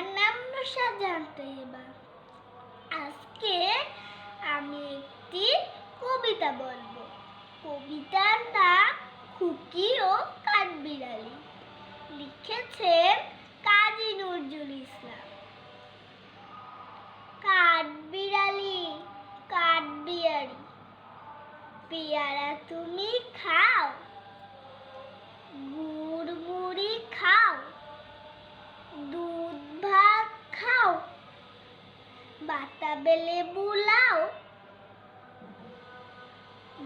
আমার নাম নুরশাহজাহান তৈবা আজকে আমি একটি কবিতা বলব। কবিতার নাম খুকি ও কাঠবিড়ালি লিখেছেন কাজী নজরুল ইসলাম। কাঠবিড়ালি কাঠবিড়ালি পেয়ারা তুমি বাতাবে লেবু লাও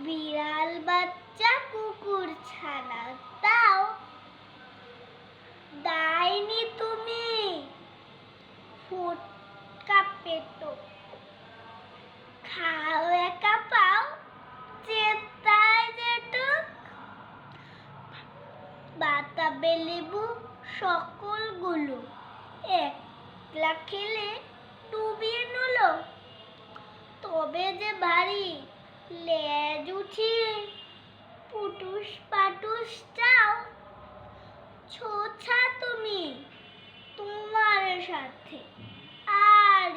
বিড়াল বাচ্চা কুকুর ছানা দাও। দাইনি তুমি। ফুটকা পেটো খাও একা পাও। চেতায় যেটুক। বাতাবে লেবু সকলগুলো একলা খেলে ডুবিয়ে নিল। তবে যে ভারী লেজ উঠিয়ে পুটুস পাটুস চাও ছোছা তুমি তোমার সাথে আর